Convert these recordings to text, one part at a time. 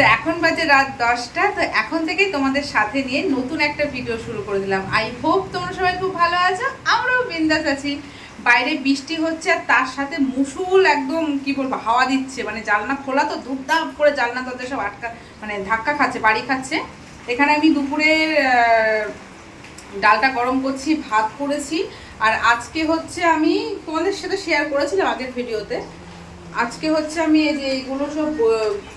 তো এখন বাজে রাত দশটা, তো এখন থেকেই তোমাদের সাথে নিয়ে নতুন একটা ভিডিও শুরু করে দিলাম। আই হোপ তোমরা সবাই খুব ভালো আছো, আমরাও বিন্দাস আছি। বাইরে বৃষ্টি হচ্ছে আর তার সাথে মুসুল একদম, কি বলব, হাওয়া দিচ্ছে। মানে জানলা খোলা তো ধূপধাপ করে জানলা তাদের সব আটকা মানে ধাক্কা খাচ্ছে, বাড়ি খাচ্ছে। এখানে আমি দুপুরে ডালটা গরম করছি, ভাত করেছি। আর আজকে হচ্ছে আমি তোমাদের সাথে শেয়ার করেছিলাম আগের ভিডিওতে আজকে হচ্ছে আমি এই যে এইগুলো সব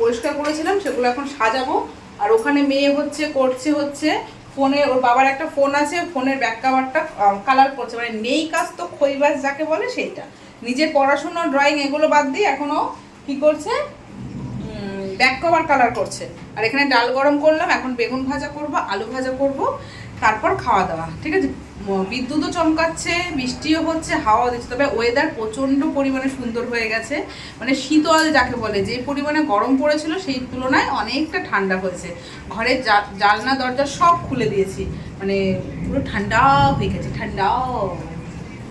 পরিষ্কার করেছিলাম, সেগুলো এখন সাজাবো। আর ওখানে মেয়ে হচ্ছে, করছে হচ্ছে, ফোনে, ওর বাবার একটা ফোন আছে, ফোনের ব্যাক কাভারটা কালার করছে। মানে নেই কাজ তো খইবাজ যাকে বলে সেইটা। নিজের পড়াশোনা ড্রয়িং এগুলো বাদ দিয়ে এখনও কি করছে? ব্যাক কভার কালার করছে। আর এখানে ডাল গরম করলাম, এখন বেগুন ভাজা করব, আলু ভাজা করব। তারপর খাওয়া দাওয়া, ঠিক আছে? বিদ্যুৎও চমকাচ্ছে বৃষ্টিও হচ্ছে, হাওয়া দিচ্ছে, তবে ওয়েদার প্রচণ্ড পরিমাণে সুন্দর হয়ে গেছে। মানে শীতল যাকে বলে, যে পরিমাণে গরম পড়েছিল সেই তুলনায় অনেকটা ঠান্ডা হয়েছে। ঘরের জা- জানলা, দরজা সব খুলে দিয়েছি। মানে পুরো ঠান্ডা হয়ে গেছে, ঠান্ডা।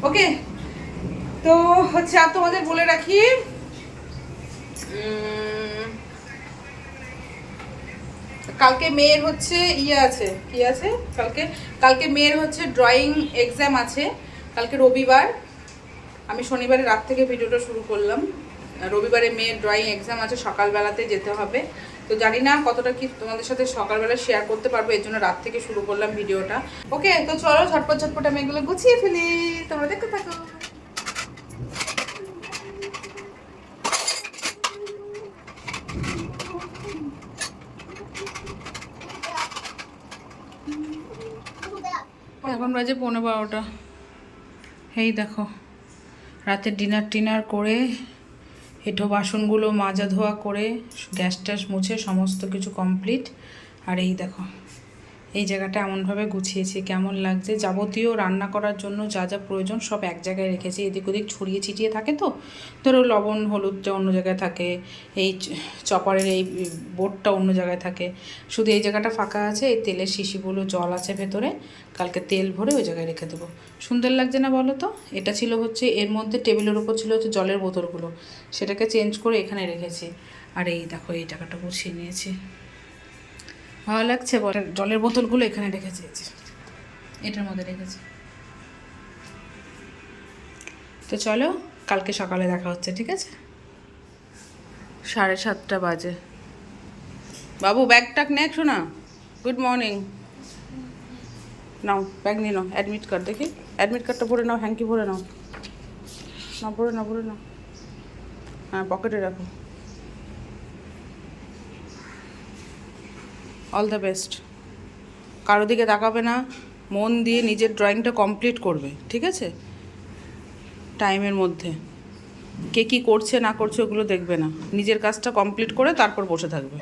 ওকে? তো হচ্ছে আর তোমাদের বলে রাখি কালকে মেয়ের হচ্ছে ইয়ে আছে, কি আছে? কালকে কালকে মেয়ের হচ্ছে ড্রয়িং এক্সাম আছে, কালকে রবিবার। আমি শনিবারে রাত থেকে ভিডিওটা শুরু করলাম। রবিবারে মেয়ের ড্রয়িং এক্সাম আছে, সকালবেলাতে যেতে হবে। তো জানি না কতটা কি তোমাদের সাথে সকালবেলা শেয়ার করতে পারব, এর জন্য রাত থেকে শুরু করলাম ভিডিওটা। ওকে তো চলো ঝটপট ঝটপট আমি এগুলো গুছিয়ে ফেলি। তোমরা দেখতে থাকো। এখন বাজে পনেরো বারোটা। এই দেখো রাতে ডিনার টিনার করে হেঁটো বাসনগুলো মাজা ধোয়া করে, গ্যাস ট্যাস মুছে সমস্ত কিছু কমপ্লিট আর এই দেখো এই জায়গাটা এমনভাবে গুছিয়েছি, কেমন লাগছে? যাবতীয় রান্না করার জন্য যা যা প্রয়োজন সব এক জায়গায় রেখেছি। এদিক ওদিক ছড়িয়ে ছিটিয়ে থাকে তো? ধরো লবণ হলুদ হলুদটা অন্য জায়গায় থাকে, এই চপারের এই বোর্ডটা অন্য জায়গায় থাকে। শুধু এই জায়গাটা ফাঁকা আছে, এই তেলের শিশিগুলো, জল আছে ভেতরে, কালকে তেল ভরে ওই জায়গায় রেখে দেবো। সুন্দর লাগছে না বলো তো? এটা ছিল হচ্ছে, এর মধ্যে টেবিলের ওপর ছিল হচ্ছে জলের বোতলগুলো। সেটাকে চেঞ্জ করে এখানে রেখেছি। আর এই দেখো, এই টাকাটা গুছিয়ে নিয়েছি। ভালো লাগছে জলের বোতলগুলো এখানে রেখেছি এটার মধ্যে রেখেছি। তো চলো, কালকে সকালে দেখা হচ্ছে, ঠিক আছে? সাড়ে সাতটা বাজে। বাবু ব্যাগ টাক নে শোনা গুড মর্নিং নাও ব্যাগ নিয়ে নাও অ্যাডমিট কার্ড দেখি। অ্যাডমিট কার্ডটা ভরে নাও হ্যাঙ্কি ভরে নাও। না ভরে নাও ভরে নাও। হ্যাঁ পকেটে রাখো। অল দ্য বেস্ট কারও দিকে তাকাবে না, মন দিয়ে নিজের ড্রয়িংটা কমপ্লিট করবে, ঠিক আছে? টাইমের মধ্যে। কে কী করছে, না করছে, ওগুলো দেখবে না। নিজের কাজটা কমপ্লিট করে তারপর বসে থাকবে।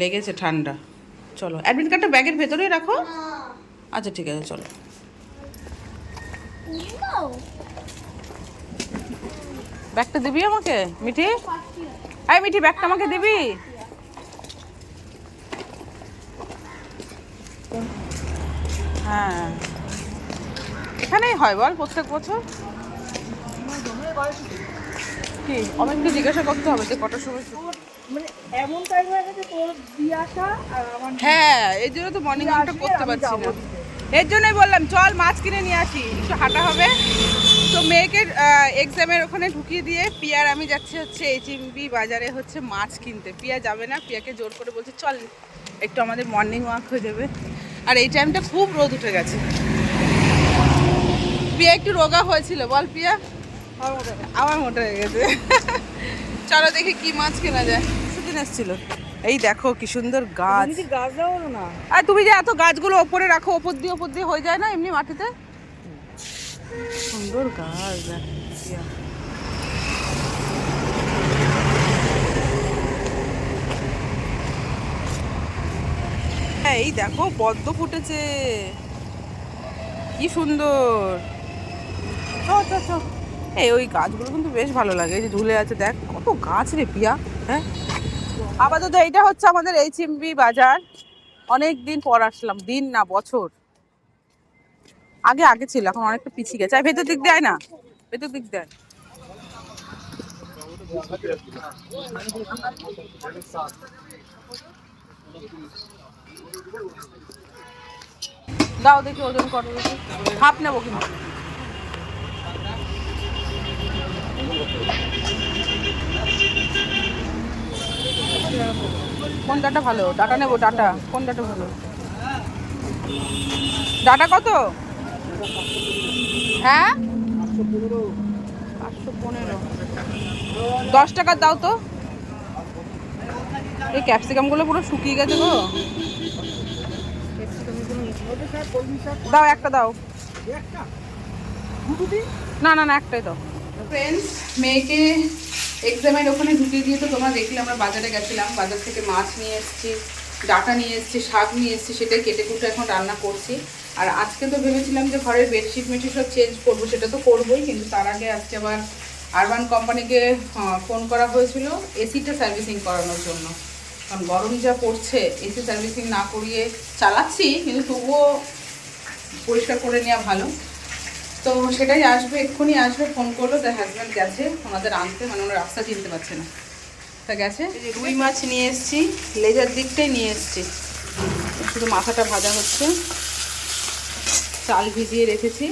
লেগেছে ঠান্ডা। চলো অ্যাডমিট কার্ডটা ব্যাগের ভেতরেই রাখো। আচ্ছা ঠিক আছে, চলো। ব্যাগটা দিবি আমাকে, মিঠি? আই মিঠি ব্যাগটা আমাকে দিবি? হ্যাঁ। এখানেই হয় বল প্রত্যেক বছর? কি? জিজ্ঞাসা করতে হবে যে কটার সময় মানে এমন টাইম হয়ে গেছে তোর দিয়ে আসা আর আমার হ্যাঁ এই জন্য তো মর্নিং ওয়াকটা করতে আমি পারছি না। এর জন্যই বললাম চল মাছ কিনে নিয়ে আসি। একটু হাঁটা হবে। তো মেয়েকে এক্সামের ওখানে ঢুকিয়ে দিয়ে পিয়ার আমি যাচ্ছি হচ্ছে এইচএমবি বাজারে হচ্ছে মাছ কিনতে। পিয়া যাবে না পিয়াকে জোর করে বলছে চল একটু আমাদের মর্নিং ওয়াক হয়ে যাবে। আর এই টাইমটা খুব রোদ উঠে গেছে। পিয়া একটু রোগা হয়েছিল বল পিয়া আমার মোটা হয়ে গেছে। চলো দেখি কি মাছ কেনা যায়। সেদিন এসেছিল। এই দেখো কি সুন্দর গাছ। গাছ দাও না? আর তুমি যে এত গাছগুলো ওপরে রাখো ওপর দিয়ে ওপর দিয়ে হয়ে যায় না এমনি মাটিতে? সুন্দর গাছ দেখ, হ্যাঁ, এই দেখো পদ্ম ফুটেছে। কি সুন্দর। এই ওই গাছগুলো কিন্তু বেশ ভালো লাগে এই যে ঝুলে আছে দেখ কত গাছ রে পিয়া হ্যাঁ? আপাতত এইটা হচ্ছে আমাদের এইচএমবি বাজার। অনেক দিন পর আসলাম দিন না বছর। আগে আগে ছিল এখন অনেকটা পিছিয়ে গেছে। আর ভেতর দিক দেয় না ভেতর দিক দেয়। দাও দেখি ওজন কত হাফ নেব কিন্তু। কোন ডাটা ভালো? ডাটা নেব, ডাটা। কোন ডাটা ভালো? ডাটা কত? হ্যাঁ? দশ টাকার দাও তো। এই ক্যাপসিকামগুলো পুরো শুকিয়ে গেছে গো। দাও একটা দাও। না না না একটাই দাও। ফ্রেন্ডস মেয়েকে এক্সামের ওখানে ঢুকিয়ে দিয়ে তো তোমরা দেখলে আমরা বাজারে গেছিলাম বাজার থেকে মাছ নিয়ে এসেছি ডাটা নিয়ে এসেছি শাক নিয়ে এসেছি সেটাই কেটে কুটে এখন রান্না করছি। আর আজকে তো ভেবেছিলাম যে ঘরের বেডশিট মেটশিট সব চেঞ্জ করব সেটা তো করবোই কিন্তু তার আগে আজকে আবার আরবান কোম্পানিকে ফোন করা হয়েছিল এসিটা সার্ভিসিং করানোর জন্য। কারণ গরম যা পড়ছে এসি সার্ভিসিং না করিয়ে চালাচ্ছি, কিন্তু তবুও পরিষ্কার করে নেওয়া ভালো। তো সেটাই আসবে, এক্ষুনি আসবে ফোন করল তার হাজব্যান্ড গেছে ওনাদের আনতে মানে ওনার রাস্তা চিনতে পারছে না। তা গেছে? রুই মাছ নিয়ে এসেছি, লেজার দিকটাই নিয়ে এসেছি। শুধু মাথাটা ভাজা হচ্ছে। চাল ভিজিয়ে রেখেছি।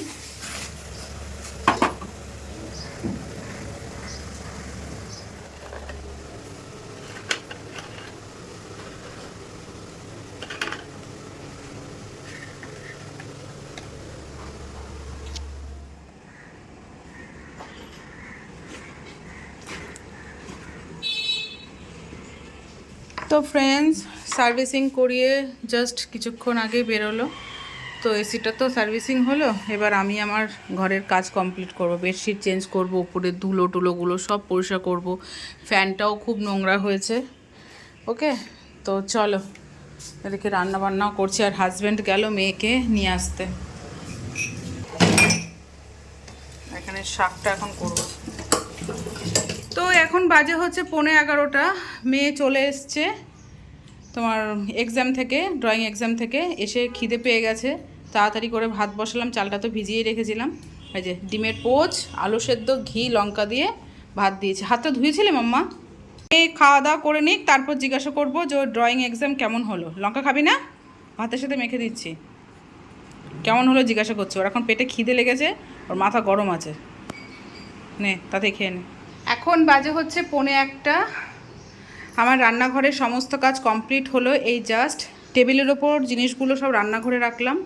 তো ফ্রেন্ডস সার্ভিসিং করিয়ে জাস্ট কিছুক্ষণ আগে বেরোলো। তো এসিটা তো সার্ভিসিং হলো, এবার আমি আমার ঘরের কাজ কমপ্লিট করব বেডশিট চেঞ্জ করব, উপরে ধুলো টুলোগুলো সব পরিষ্কার করব। ফ্যানটাও খুব নোংরা হয়েছে ওকে তো চলো, এদিকে রান্না বান্নাও করছি, আর হাজব্যান্ড গেল মেয়েকে নিয়ে আসতে। এখানে শাকটা এখন করব। এখন বাজে হচ্ছে পৌনে এগারোটা। মেয়ে চলে এসছে তোমার এক্সাম থেকে ড্রয়িং এক্সাম থেকে। এসে খিদে পেয়ে গেছে। তাড়াতাড়ি করে ভাত বসালাম, চালটা তো ভিজিয়ে রেখেছিলাম। এই যে ডিমের পোচ, আলু সেদ্ধ, ঘি, লঙ্কা দিয়ে ভাত দিয়েছি। হাতটা ধুয়েছিলে মাম্মা? এ খাওয়া দাওয়া করে নিক, তারপর জিজ্ঞাসা করব যে ড্রয়িং এক্সাম কেমন হলো। লঙ্কা খাবি না? ভাতের সাথে মেখে দিচ্ছি। কেমন হলো জিজ্ঞাসা করছে। ওর এখন পেটে খিদে লেগেছে, ওর মাথা গরম আছে। নে, তাতে খেয়ে নে। এখন বাজে হচ্ছে পৌনে একটা। আমার রান্নাঘরের সমস্ত কাজ কমপ্লিট হলো, এই জাস্ট টেবিলের ওপর জিনিসগুলো সব রান্নাঘরে রাখলাম।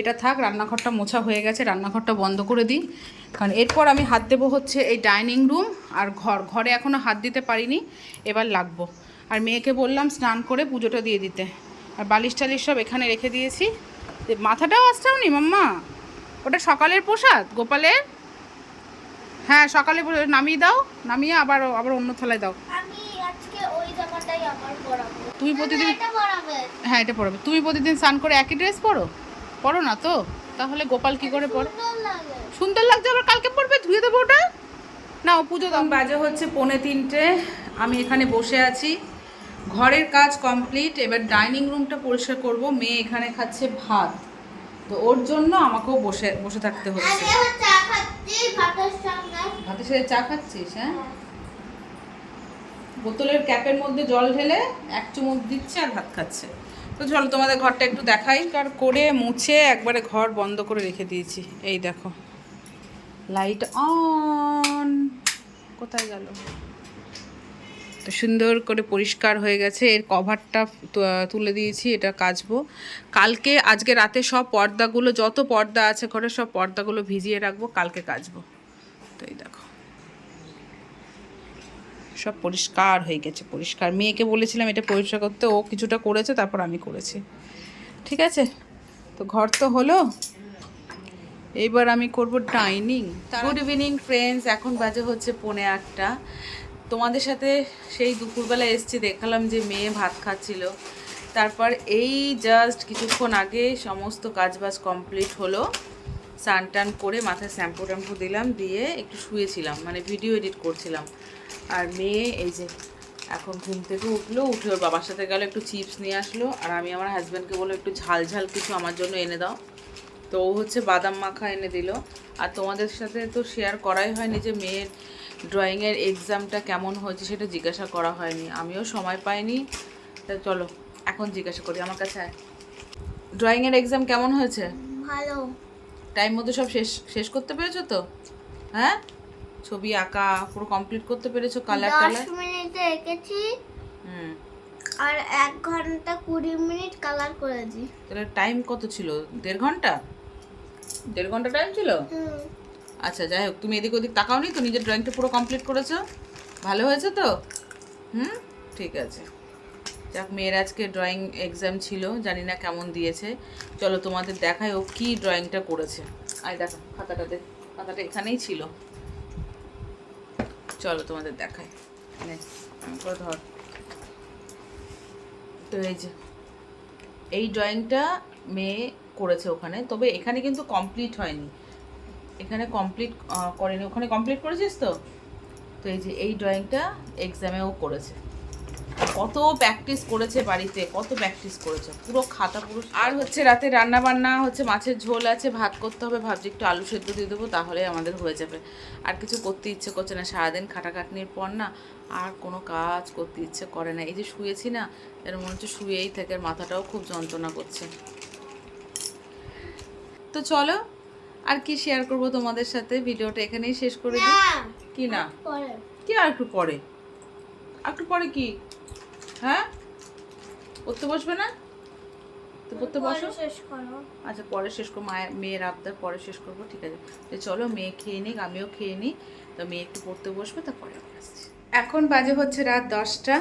এটা থাক, রান্নাঘরটা মোছা হয়ে গেছে, রান্নাঘরটা বন্ধ করে দিই। কারণ এরপর আমি হাত দেবো হচ্ছে এই ডাইনিং রুম, আর ঘর, ঘরে এখনও হাত দিতে পারিনি, এবার লাগবো। আর মেয়েকে বললাম স্নান করে পুজোটা দিয়ে দিতে। আর বালিশ টালিশ সব এখানে রেখে দিয়েছি। মাথাটাও আসছেও নি মাম্মা? ওটা সকালের প্রসাদ, গোপালের? হ্যাঁ সকালে নামিয়ে দাও নামিয়ে আবার আবার অন্য থালায় দাও। আমি আজকে ওই জামাটাই আবার পরাবো। তুমি প্রতিদিন হ্যাঁ এটা পরবে। তুমি প্রতিদিন স্নান করে একই ড্রেস পরো? পরো না তো? তাহলে গোপাল কি করে পর সুন্দর লাগছে আবার কালকে পরবে? ধুয়ে দেবো ওটা? না ও পুজো দাম বাজে হচ্ছে পৌনে তিনটে। আমি এখানে বসে আছি। ঘরের কাজ কমপ্লিট। এবার ডাইনিং রুমটা পরিষ্কার করব। মেয়ে এখানে খাচ্ছে ভাত। তো ওর জন্য আমাকেও বসে বসে থাকতে হচ্ছে। ভাতের সাথে চা খাচ্ছিস হ্যাঁ? বোতলের ক্যাপের মধ্যে জল ঢেলে এক চুমুক দিচ্ছে আর ভাত খাচ্ছে। তো চলো তোমাদের ঘরটা একটু দেখাই। কার করে মুছে একবারে ঘর বন্ধ করে রেখে দিয়েছি। এই দেখো। লাইট অন কোথায় গেল? তো সুন্দর করে পরিষ্কার হয়ে গেছে। এর কভারটা তুলে দিয়েছি এটা কাচবো। কালকে আজকে রাতে সব পর্দাগুলো যত পর্দা আছে ঘরে সব পর্দাগুলো ভিজিয়ে রাখব কালকে কাচবো। তো এই দেখো। সব পরিষ্কার হয়ে গেছে পরিষ্কার। মেয়েকে বলেছিলাম এটা পরিষ্কার করতে ও কিছুটা করেছে তারপর আমি করেছি। ঠিক আছে? তো ঘর তো হলো। এইবার আমি করব ডাইনিং গুড ইভিনিং ফ্রেন্ডস এখন বাজে হচ্ছে পৌনে আটটা। তোমাদের সাথে সেই দুপুরবেলা এসছি, দেখালাম যে মেয়ে ভাত খাচ্ছিল। তারপর এই জাস্ট কিছুক্ষণ আগে সমস্ত কাজবাজ কমপ্লিট হলো। স্নান টান করে মাথায় শ্যাম্পু ট্যাম্পু দিলাম, দিয়ে একটু শুয়েছিলাম মানে ভিডিও এডিট করছিলাম। আর মেয়ে এই যে এখন ঘুম থেকে উঠল, উঠে ওর বাবার সাথে গেল, একটু চিপস নিয়ে আসলো, আর আমি আমার হাজব্যান্ডকে বলল একটু ঝাল ঝাল কিছু আমার জন্য এনে দাও। তো ও হচ্ছে বাদাম মাখা এনে দিল। আর তোমাদের সাথে তো শেয়ার করাই হয়নি যে মেয়ের ড্রয়িংয়ের এক্সামটা কেমন হয়েছে সেটা জিজ্ঞাসা করা হয়নি। আমিও সময় পাইনি। তা চলো এখন জিজ্ঞাসা করি আমার কাছে ড্রয়িংয়ের এক্সাম কেমন হয়েছে? ভালো। টাইম মতো সব শেষ শেষ করতে পেরেছ তো? হ্যাঁ? ছবি আঁকা পুরো কমপ্লিট করতে পেরেছ কালার দশ টালার? মিনিটে এঁকেছি। হুম। আর এক ঘণ্টা কুড়ি মিনিট কালার করেছি। তাহলে টাইম কত ছিল? দেড় ঘণ্টা? দেড় ঘণ্টা টাইম ছিল? হুম। আচ্ছা যাই হোক তুমি এদিক ওদিক তাকাওনি তো? নিজের ড্রয়িংটা পুরো কমপ্লিট করেছ? ভালো হয়েছে তো? হুম? ঠিক আছে। যাক মেয়ের আজকে ড্রয়িং এক্সাম ছিল জানি না কেমন দিয়েছে। চলো তোমাদের দেখাই ও কী ড্রয়িংটা করেছে। আয় দেখো খাতাটা দে। খাতাটা এখানেই ছিল। চলো তোমাদের দেখাই। নে, ধর। তো এই যে এই ড্রয়িংটা মেয়ে করেছে ওখানে তবে এখানে কিন্তু কমপ্লিট হয়নি। এখানে কমপ্লিট করেনি। ওখানে কমপ্লিট করেছিস তো? তো এই যে এই ড্রয়িংটা এক্সামেও করেছে। কত প্র্যাকটিস করেছে বাড়িতে, কত প্র্যাকটিস করেছে। পুরো খাতা পুরো আর হচ্ছে রাতে রান্না বান্না হচ্ছে মাছের ঝোল আছে, ভাত করতে হবে, ভাবছি একটু আলু সেদ্ধ দিয়ে দেবো, তাহলে আমাদের হয়ে যাবে। আর কিছু করতে ইচ্ছে করছে না, সারাদিন খাটাখাটনির পর না আর কোনো কাজ করতে ইচ্ছে করে না। এই যে শুয়েছি না, এর মনে হচ্ছে শুয়েই থেকে আর মাথাটাও খুব যন্ত্রণা করছে। তো চলো আর কি শেয়ার করব তোমাদের সাথে? ভিডিওটা এখানেই শেষ করে দিই। কি না? কি আর একটু পরে? একটু পরে কি? হ্যাঁ? পড়তে বসবে না? তো পড়তে বসো। শেষ আচ্ছা পরে শেষ করব। মায়ের মেয়ের আবদার পরে শেষ করব ঠিক আছে। তো চলো মেয়ে খেয়ে নিক আমিও খেয়ে নিই। তো মেয়ে একটু পড়তে বসবে তারপরে আমি আসছি। এখন বাজে হচ্ছে রাত দশটা।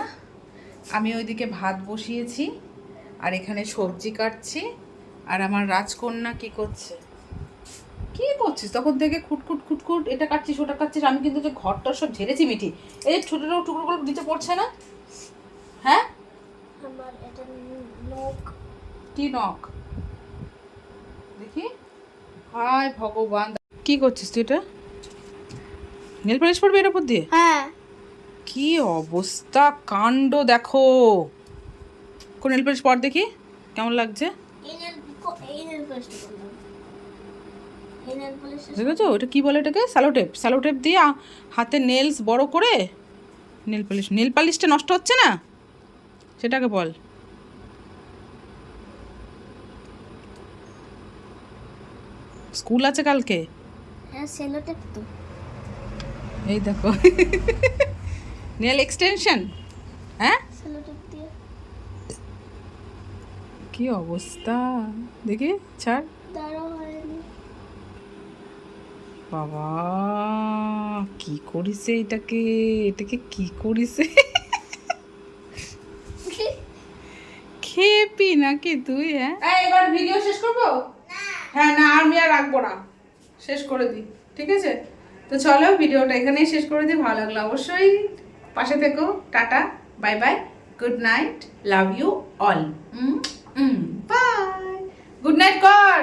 আমি ওইদিকে ভাত বসিয়েছি আর এখানে সবজি কাটছি। আর আমার রাজকন্যা কি করছে? কি করছিস? তখন থেকে খুটখুট খুটখুট এটা কাটছিস ওটা কাটছিস আমি কিন্তু যে ঘরটা সব ঝেড়েছি মিঠি। এই ছোটো ছোটো টুকরোগুলো নিচে পড়ছে না? হ্যাঁ? কি নখ? দেখি। হায় ভগবান। কি করছিস তুই এটা? নেল পালিশ পড়বে এর উপর দিয়ে? হ্যাঁ। কি অবস্থা কাণ্ড দেখো। কোন নেল পালিশ পর দেখি কেমন লাগছে? এই নেল এই নেল করলাম এই নেল পালিশ দেখেছ ওটা কি বলে এটাকে? স্যালোটেপ স্যালোটেপ দিয়ে হাতে নেলস বড় করে নেল পালিশ নেল পালিশটা নষ্ট হচ্ছে না? সেটাকে বল। স্কুল আছে কালকে? হ্যাঁ এই দেখো। নেল এক্সটেনশন হ্যাঁ? কি অবস্থা? দেখি ছাড় দাঁড়াও হয়নি বাবা কি করিছে এটাকে? এটাকে কি করিছে? খেপি নাকি তুই হ্যাঁ? এবার ভিডিও শেষ করব? হ্যাঁ না আমি আর রাখব না। শেষ করে দিই ঠিক আছে? তো চলো ভিডিওটা এখানেই শেষ করে দিই ভালো লাগল অবশ্যই পাশে থেকো। Tata bye bye good night love you all. Bye. Good night কর